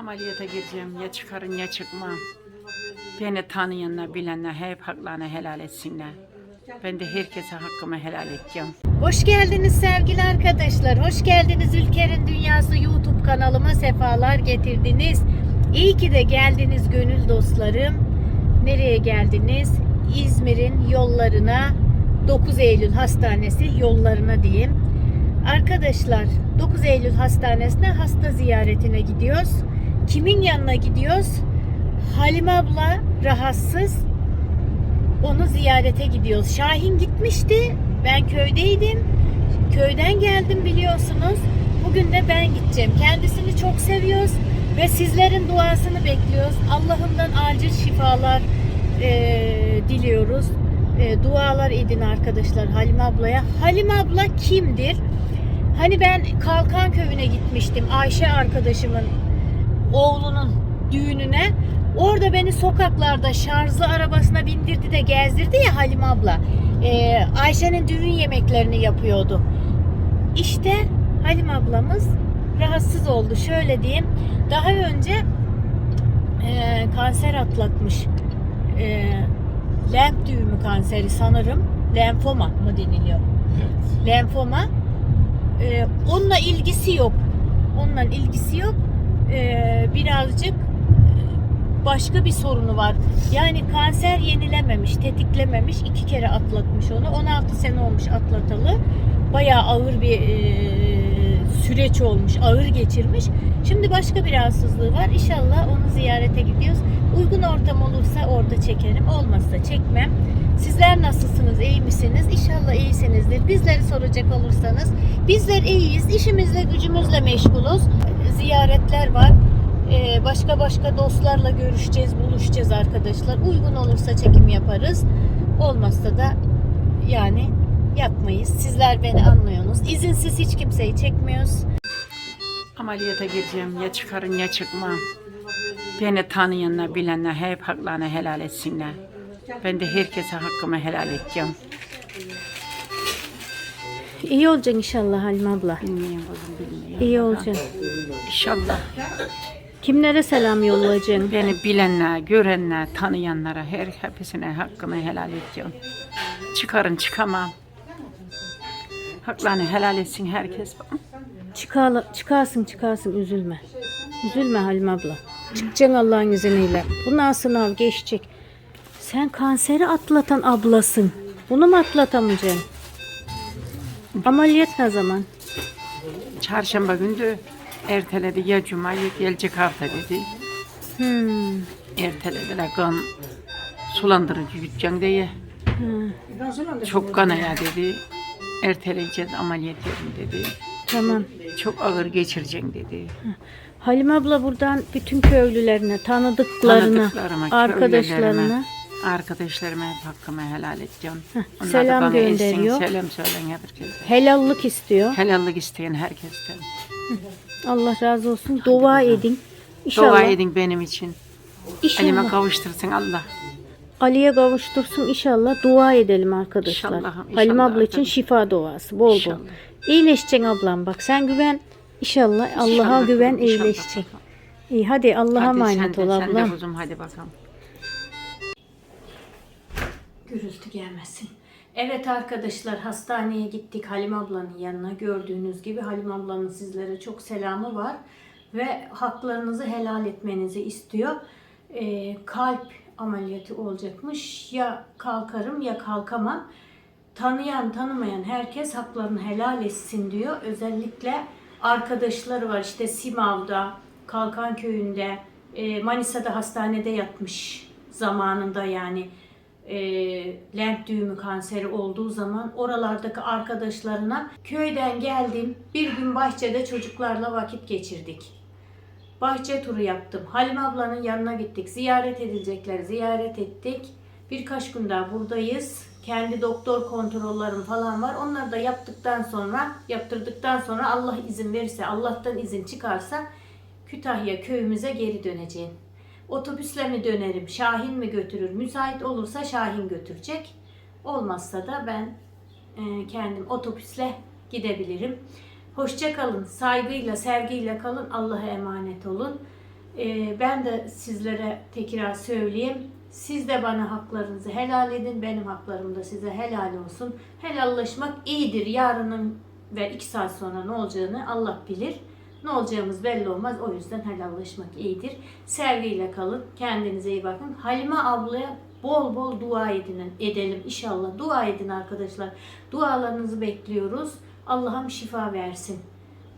Ameliyata gireceğim. Ya çıkarın ya çıkmam. Beni tanıyanlar, bilenler hep haklarını helal etsinler. Ben de herkese hakkımı helal edeceğim. Hoş geldiniz sevgili arkadaşlar. Hoş geldiniz Ülker'in Dünyası YouTube kanalıma sefalar getirdiniz. İyi ki de geldiniz gönül dostlarım. Nereye geldiniz? İzmir'in yollarına 9 Eylül Hastanesi yollarına diyeyim. Arkadaşlar 9 Eylül Hastanesi'ne hasta ziyaretine gidiyoruz. Kimin yanına gidiyoruz? Halim abla rahatsız. Onu ziyarete gidiyoruz. Şahin gitmişti. Ben köydeydim. Köyden geldim biliyorsunuz. Bugün de ben gideceğim. Kendisini çok seviyoruz ve sizlerin duasını bekliyoruz. Allah'ımdan acil şifalar eee, diliyoruz. Eee, dualar edin arkadaşlar Halim ablaya. Halim abla kimdir? Hani ben Kalkan köyüne gitmiştim Ayşe arkadaşımın oğlunun düğününe. Orada beni sokaklarda şarjlı arabasına bindirdi de gezdirdi ya Halim abla. Ee, Ayşe'nin düğün yemeklerini yapıyordu. İşte Halim ablamız rahatsız oldu. Şöyle diyeyim. Daha önce e, kanser atlatmış. E, lenf düğümü kanseri sanırım. Lenfoma mı deniliyor? Lenfoma. E, onunla ilgisi yok. Onunla ilgisi yok. E, birazcık başka bir sorunu var. Yani kanser yenilememiş, tetiklememiş. iki kere atlatmış onu. 16 sene olmuş atlatalı. Bayağı ağır bir e, süreç olmuş. Ağır geçirmiş. Şimdi başka bir rahatsızlığı var. İnşallah onu ziyarete gidiyoruz. Uygun ortam olursa orada çekerim. Olmazsa çekmem. Sizler nasılsınız? iyi misiniz? İnşallah iyisinizdir. Bizleri soracak olursanız bizler iyiyiz. İşimizle gücümüzle meşgulüz. Ziyaretler var. Ee, başka başka dostlarla görüşeceğiz, buluşacağız arkadaşlar. Uygun olursa çekim yaparız. Olmazsa da yani yapmayız. Sizler beni anlıyorsunuz. İzinsiz hiç kimseyi çekmiyoruz. Ameliyata gireceğim. Ya çıkarın ya çıkmam. Beni tanıyanlar, bilenler hep haklarını helal etsinler. Ben de herkese hakkımı helal edeceğim. İyi olacaksın inşallah Halim abla. Bilmiyorum kızım bilmiyorum. İyi olacaksın. İnşallah Kimlere selam yollayacaksın? beni bilenler, görenler, tanıyanlara her hepsine hakkımı helal edeceğim. Çıkarın çıkamam. Haklarını helal etsin herkes. Çıkar, çıkarsın çıkarsın üzülme. Üzülme Halim abla. Çıkacaksın Allah'ın izniyle. Bundan sınav geçecek. Sen kanseri atlatan ablasın. Bunu mu atlatamayacaksın? Ameliyat ne zaman? Çarşamba günü erteledi ya cuma ya gelecek hafta dedi. Hmm. Ertelediler kan sulandırıcı yutacaksın diye. Çok kanaya dedi. Erteleyeceğiz ameliyat yerim dedi. Tamam. Çok ağır geçireceksin dedi. Halim abla buradan bütün köylülerine, tanıdıklarına, Tanıdıklarıma, arkadaşlarına arkadaşlarıma hep hakkımı helal edeceğim. Onlar da selam bana etsin, gönderiyor. Selam söyleyin herkese. helallik istiyor. Helallik isteyen herkesten. Allah razı olsun. Dua edin. İnşallah. Dua edin benim için. İnşallah. Elime kavuştursun Allah. Ali'ye kavuştursun inşallah. Dua edelim arkadaşlar. İnşallah, inşallah Halim abla için şifa duası bol bol. İyileşeceksin ablam bak. Sen güven. İnşallah Allah'a güven inşallah. İyi hadi Allah'a Hadi emanet ol de, sen de ablam. kuzum hadi bakalım. Gürültü gelmesin. Evet arkadaşlar hastaneye gittik Halim ablanın yanına. Gördüğünüz gibi Halim ablanın sizlere çok selamı var. Ve haklarınızı helal etmenizi istiyor. Ee, kalp ameliyatı olacakmış. Ya kalkarım ya kalkamam. Tanıyan tanımayan herkes haklarını helal etsin diyor. Özellikle arkadaşları var işte Simav'da, Kalkan Köyü'nde, e, Manisa'da hastanede yatmış zamanında yani e, lenf düğümü kanseri olduğu zaman oralardaki arkadaşlarına köyden geldim bir gün bahçede çocuklarla vakit geçirdik. Bahçe turu yaptım. Halim ablanın yanına gittik. Ziyaret edilecekler ziyaret ettik. Birkaç gün daha buradayız. Kendi doktor kontrollerim falan var. Onları da yaptıktan sonra, yaptırdıktan sonra Allah izin verirse, Allah'tan izin çıkarsa Kütahya köyümüze geri döneceğim. Otobüsle mi dönerim, Şahin mi götürür? Müsait olursa Şahin götürecek. Olmazsa da ben e, kendim otobüsle gidebilirim. Hoşça kalın, saygıyla, sevgiyle kalın. Allah'a emanet olun. Ee, ben de sizlere tekrar söyleyeyim. Siz de bana haklarınızı helal edin. Benim haklarım da size helal olsun. Helallaşmak iyidir. Yarının ve iki saat sonra ne olacağını Allah bilir. Ne olacağımız belli olmaz. O yüzden helallaşmak iyidir. Sevgiyle kalın. Kendinize iyi bakın. Halime ablaya bol bol dua edin, edelim inşallah. Dua edin arkadaşlar. Dualarınızı bekliyoruz. Allah'ım şifa versin.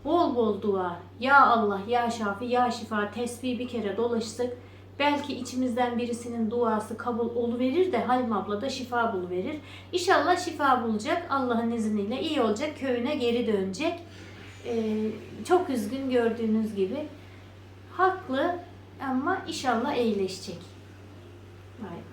Bol bol dua. Ya Allah, ya Şafi, ya Şifa tesbih bir kere dolaştık. Belki içimizden birisinin duası kabul oluverir de Halim abla da şifa buluverir. İnşallah şifa bulacak. Allah'ın izniyle iyi olacak. Köyüne geri dönecek. Ee, çok üzgün gördüğünüz gibi. Haklı ama inşallah iyileşecek. Vay be.